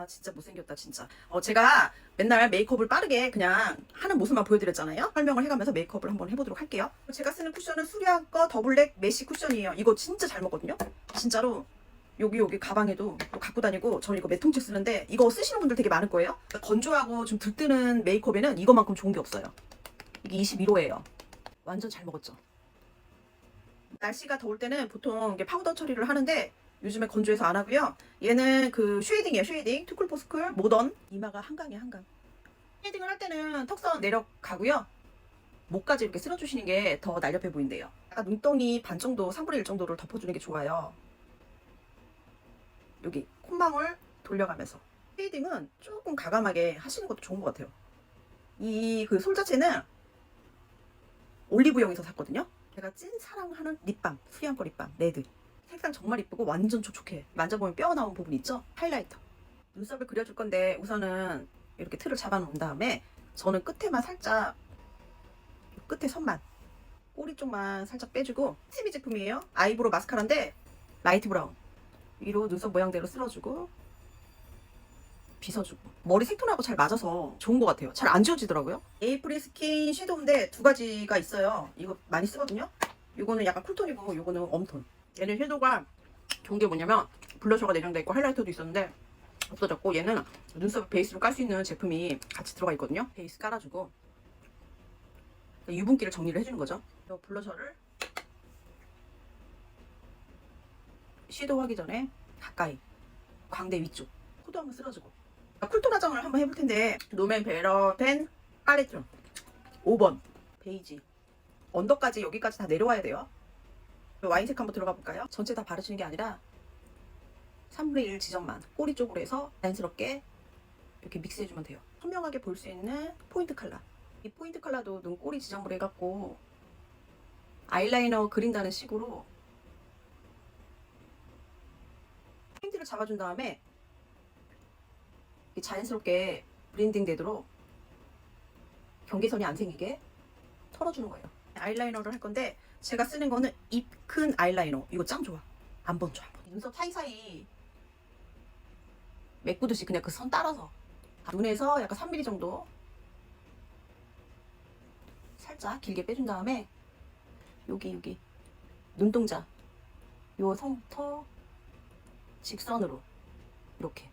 아 진짜 못생겼다 진짜. 어 제가 맨날 메이크업을 빠르게 그냥 하는 모습만 보여드렸잖아요. 설명을 해가면서 메이크업을 한번 해보도록 할게요. 제가 쓰는 쿠션은 수리아 거 더블랙 메쉬 쿠션이에요. 이거 진짜 잘 먹거든요. 진짜로 여기 여기 가방에도 또 갖고 다니고 저는 이거 몇 통째 쓰는데 이거 쓰시는 분들 되게 많을 거예요. 건조하고 좀 들뜨는 메이크업에는 이거만큼 좋은 게 없어요. 이게 21호예요. 완전 잘 먹었죠. 날씨가 더울 때는 보통 이게 파우더 처리를 하는데 요즘에 건조해서 안 하고요. 얘는 그 쉐이딩이에요. 쉐이딩. 투쿨포스쿨 모던. 이마가 한강이야 한강. 쉐이딩을 할 때는 턱선 내려가고요. 목까지 이렇게 쓸어주시는 게 더 날렵해 보인대요. 약간 눈덩이 반 정도, 3분의 1 정도를 덮어주는 게 좋아요. 여기 콧망울 돌려가면서. 쉐이딩은 조금 가감하게 하시는 것도 좋은 것 같아요. 이 그 솔 자체는 올리브영에서 샀거든요. 제가 찐 사랑하는 립밤, 수리한 거 립밤, 레드. 색상 정말 이쁘고 완전 촉촉해. 만져보면 뼈 나온 부분 있죠? 하이라이터. 눈썹을 그려줄 건데 우선은 이렇게 틀을 잡아놓은 다음에 저는 끝에만 살짝 끝에 선만 꼬리 쪽만 살짝 빼주고 스미 제품이에요. 아이브로우 마스카라인데 라이트 브라운 위로 눈썹 모양대로 쓸어주고 빗어주고 머리 색톤하고 잘 맞아서 좋은 것 같아요. 잘 안 지워지더라고요. 에이프릴 스킨 섀도우인데 두 가지가 있어요. 이거 많이 쓰거든요. 이거는 약간 쿨톤이고 이거는 웜톤. 얘는 섀도우가 좋은 게 뭐냐면 블러셔가 내장돼 있고 하이라이터도 있었는데 없어졌고 얘는 눈썹 베이스로 깔 수 있는 제품이 같이 들어가 있거든요. 베이스 깔아주고 유분기를 정리를 해주는 거죠. 이 블러셔를 섀도우 하기 전에 가까이 광대 위쪽 코도 한번 쓸어주고 쿨톤 화장을 한번 해볼 텐데 노멘 베러펜 팔레트 5번 베이지 언더까지 여기까지 다 내려와야 돼요. 와인색 한번 들어가 볼까요? 전체 다 바르시는 게 아니라 3분의 1 지점만 꼬리 쪽으로 해서 자연스럽게 이렇게 믹스해주면 돼요. 선명하게 볼 수 있는 포인트 컬러. 이 포인트 컬러도 눈 꼬리 지점으로 해갖고 아이라이너 그린다는 식으로 포인트를 잡아준 다음에 자연스럽게 브랜딩 되도록 경계선이 안 생기게 털어주는 거예요. 아이라이너를 할 건데 제가 쓰는 거는 입 큰 아이라이너. 이거 짱 좋아. 안 번져. 안 번져. 눈썹 사이사이 메꾸듯이 그냥 그 선 따라서 눈에서 약간 3mm 정도 살짝 길게 빼준 다음에 여기 여기 눈동자 요 성터 직선으로 이렇게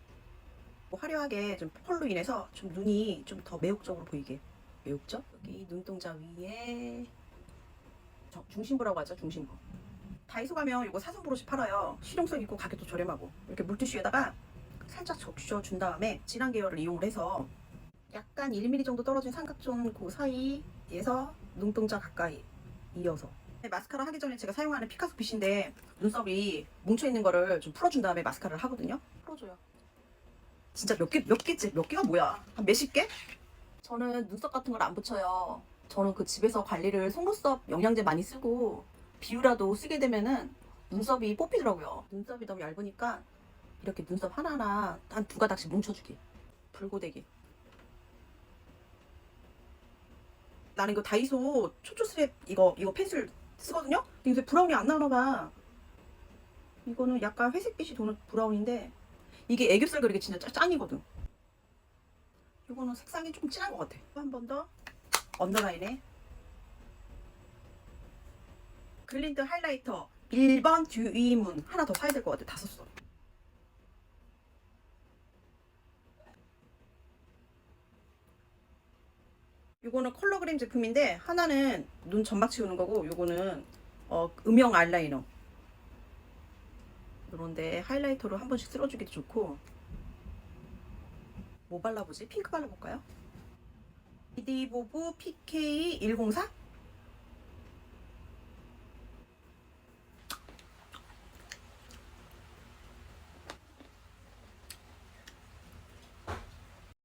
뭐 화려하게 좀 펄로 인해서 좀 눈이 좀 더 매혹적으로 보이게 매혹적 여기 눈동자 위에 저- 중심부라고 하죠 중심부. 다이소 가면 이거 사선 브러쉬 팔아요. 실용성 있고 가격도 저렴하고. 이렇게 물티슈에다가 살짝 적셔준 다음에 진한 계열을 이용을 해서 약간 1mm 정도 떨어진 삼각존 그 사이에서 눈동자 가까이 이어서. 네, 마스카라 하기 전에 제가 사용하는 피카소 빗인데 눈썹이 뭉쳐있는 거를 좀 풀어준 다음에 마스카라를 하거든요. 풀어줘요. 진짜 몇 개, 몇 개째, 몇 개가 뭐야? 한 몇십 개? 저는 눈썹 같은 걸 안 붙여요. 저는 그 집에서 관리를 속눈썹 영양제 많이 쓰고 비유라도 쓰게 되면은 눈썹이 뽑히더라고요. 눈썹이 너무 얇으니까 이렇게 눈썹 하나하나 한 두 가닥씩 뭉쳐주기. 불고데기. 나는 이거 다이소 초초 스랩 이거 이거 펜슬 쓰거든요. 근데 요새 브라운이 안 나오나 봐. 이거는 약간 회색빛이 도는 브라운인데 이게 애교살 그리기 진짜 짱- 짱이거든. 이거는 색상이 좀 진한 것 같아. 한 번 더 언더라인에 글린트 하이라이터 1번 듀이문 하나 더 사야 될 것 같아. 다 썼어. 이거는 컬러 그램 제품인데 하나는 눈 점막 치우는 거고 이거는 어, 음영 아이라이너. 그런데 하이라이터로 한 번씩 쓸어주기도 좋고 뭐 발라보지? 핑크 발라볼까요? 비디보브 PK104?